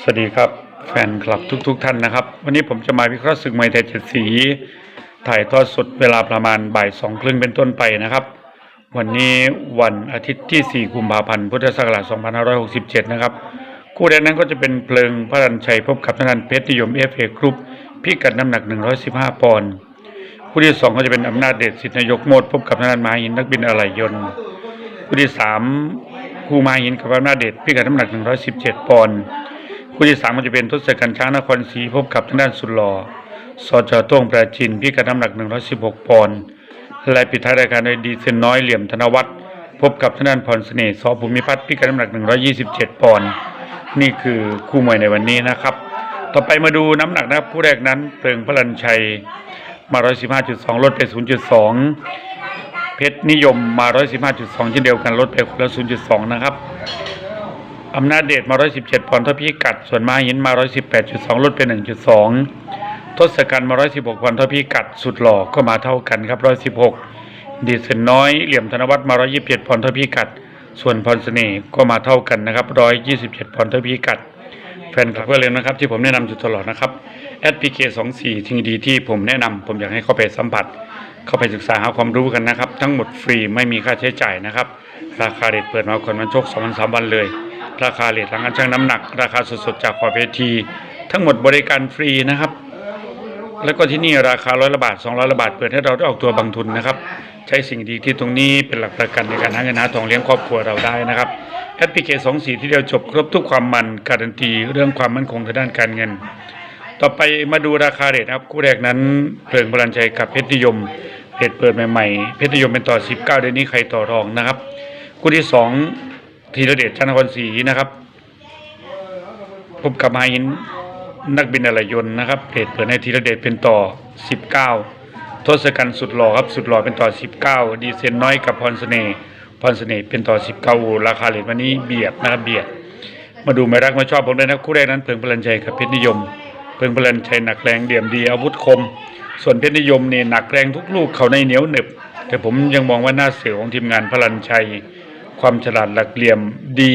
สวัสดีครับแฟนคลับทุกๆท่านนะครับ วันนี้ผมจะมาวิเคราะห์ศึกมวยไทยเจ็ดสี ถ่ายทอดสดเวลาประมาณบ่ายสองครึ่งเป็นต้นไปนะครับ วันนี้วันอาทิตย์ที่ 4 กุมภาพันธ์พุทธศักราช2567 นะครับ คู่แรกนั้นก็จะเป็นเพลิงพระรันชัยพบกับธนันเพชรนิยมเอฟเอกรุ๊ปพิกัดน้ำหนัก 115 ปอนด์คู่ที่ 2 ก็จะเป็นอำนาจเดชสิทธินายกโมดพบกับธนันมาหินนักบินอะไหล่ยนต์คู่ที่ 3 คู่มาหินกับอำนาจเดชพิกัดน้ำหนัก 117 ปอนด์คู่ที่สามก็จะเป็นทศกัณฐ์ช้างนครศรีพบกับทางด้านสุดหล่อสจโต้งประจินพิกัดน้ำหนัก 116 ปอนด์และปิดท้ายรายการโดยดีเซนน้อยเหลี่ยมธนวัฒน์พบกับทางด้านพรเสน่ห์สภูมิพัฒน์พิกัดน้ำหนัก 127 ปอนด์นี่คือคู่มวยในวันนี้นะครับ ต่อไปมาดูน้ำหนักนะครับผู้แรกนั้นเพิงพลันชัยมา 115.2 ลดไป 0.2 เพชรนิยมมา 115.2เช่นเดียวกันลดไปคนละ 0.2 นะครับอำนาจเดชมา 117ปอนด์เท่าพิกัด ส่วนมาหินมา 118.2 ลดไป 1.2 ทศกัณฐ์มา 116ปอนด์เท่าพิกัด สุดหล่อก็มาเท่ากันครับ 116 ดีเซนน้อยเหลี่ยมธนวัฒน์มา 127ปอนด์เท่าพิกัด ส่วนพรเสน่ห์ก็มาเท่ากันนะครับ 127ปอนด์เท่าพิกัด แฟนคลับก็เลยนะครับ ที่ผมแนะนำอยู่ตลอดนะครับแอดพีเคสองสี่ทิ้งดีที่ผมแนะนำผมอยากให้เข้าไปสัมผัส เข้าไปศึกษาหาความรู้กันนะครับ ทั้งหมดฟรีไม่มีค่าใช้จ่ายนะครับ ราคาเรทเปิดมาก่อนวันโชคสองวันสามวันเลย ราคาเรทหลังการชั่งน้ำหนัก ราคาสดๆจากขอบเวที ทั้งหมดบริการฟรีนะครับ แล้วก็ที่นี่ราคาร้อยละบาทสองร้อยละบาทเปิดให้เราได้ออกตัวบางทุนนะครับ ใช้สิ่งดีที่ตรงนี้เป็นหลักประกันในการหาเงินหาทองเลี้ยงครอบครัวเราได้นะครับแอดพีเคสองสีที่เดียวจบครบทุกความมันการันตีเรื่องความมั่นคงทางด้านการเงิน ต่อไปมาดูราคาเรทครับคู่แรกนั้นเพลิงพลันชัยกับเพชรนิยม เรทเปิดใหม่ๆ เพชรนิยมเป็นต่อ 19 เดือนนี้ใครต่อรองนะครับ คู่ที่สองธีรเดชจันนครศรีนะครับ พบกับมาหินนักบินอะไหล่ยนต์นะครับเรทเปิดให้ธีรเดชเป็นต่อ 19 ทศกัณฐ์สุดหล่อครับสุดหล่อเป็นต่อ 19 ดีเซนน้อยกับพรเสน่ห์พรเสน่ห์เป็นต่อ 19อ้ราคาเหรทวันนี้เบียดนะครับเบียด มาดูไม่รักมาชอบผมเลยนะคู่แรกนั้นเพิงพลันชัยกับเพชรนิยม เพิงพลันชัยหนักแรงเดี่ยมดีอาวุธคม ส่วนเพชรนิยมเนี่ยหนักแรงทุกลูกเขาในเหนียวหนึบ แต่ผมยังมองว่าหน้าเสือของทีมงานพลันชัย ความฉลาดหลักเหลี่ยมดี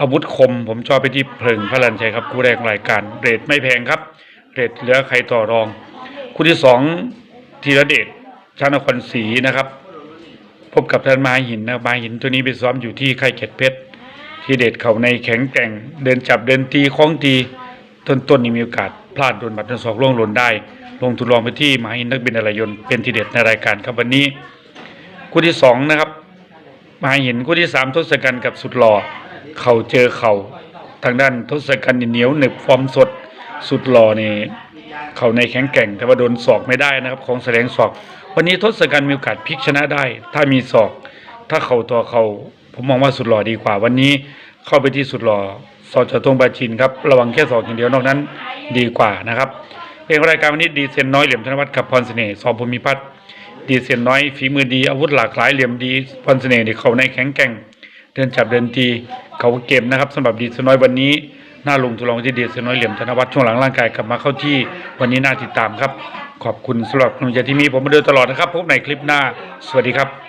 อาวุธคม ผมชอบไปที่เพลิงพลันชัยครับคู่แรกรายการ เรทไม่แพงครับ เรทเหลือใครต่อรอง คู่ที่สองธีรเดชชานครศรีนะครับ พบกับท่านมาหินนะมาหินตัวนี้ไปซ้อมอยู่ที่ค่ายเก็ดเพชรทีเด็ดเขาในแข็งแกร่ง เดินจับเดินตีคล้องตีต้นต้นนี่มีโอกาสพลาดโดนบัตรทั้งสองล่วงหล่นได้ ลงทุนลองไปที่มาอินนักบินอะไรยนต์เป็นทีเด็ดในรายการครับวันนี้ คู่ที่สองนะครับมาหินคู่ที่สามทศกัณฐ์กับสุดหล่อเข่าเจอเข่าทางด้านทศกัณฐ์นี่เหนียวหนึบฟอร์มสดสุดหล่อนี่เข่าในแข็งแกร่งแต่ว่าโดนศอกไม่ได้นะครับ ของแสลงศอก วันนี้ทศกัณฐ์มีโอกาสพลิกชนะได้ ถ้ามีศอก ถ้าเข่าต่อเข่าผมมองว่าสุดหล่อดีกว่า วันนี้เข้าไปที่สุดหล่อสอจตรงปาชินครับระวังแค่ศอกอย่างเดียวนอกนั้นดีกว่านะครับ เองรายการวันนี้ดีเซนน้อยเหลี่ยมธนวัฒน์กับพรเสน่ห์สอบภูมิพัฒน์ดีเซนน้อยฝีมือดีอาวุธหลากหลายเหลี่ยมดีพรเสน่ห์นี่เขาในแข็งแกร่ง เดินจับเดินตีเขาเกมนะครับสำหรับดีเซนน้อยวันนี้น่าลงทุลองที่ดีเซนน้อยเหลี่ยมธนวัฒน์ช่วงหลังร่างกายกลับมาเข้าที่วันนี้น่าติดตามครับ ขอบคุณสำหรับกำลังใจที่มีผมมาโดยตลอดนะครับพบในคลิปหน้า สวัสดีครับ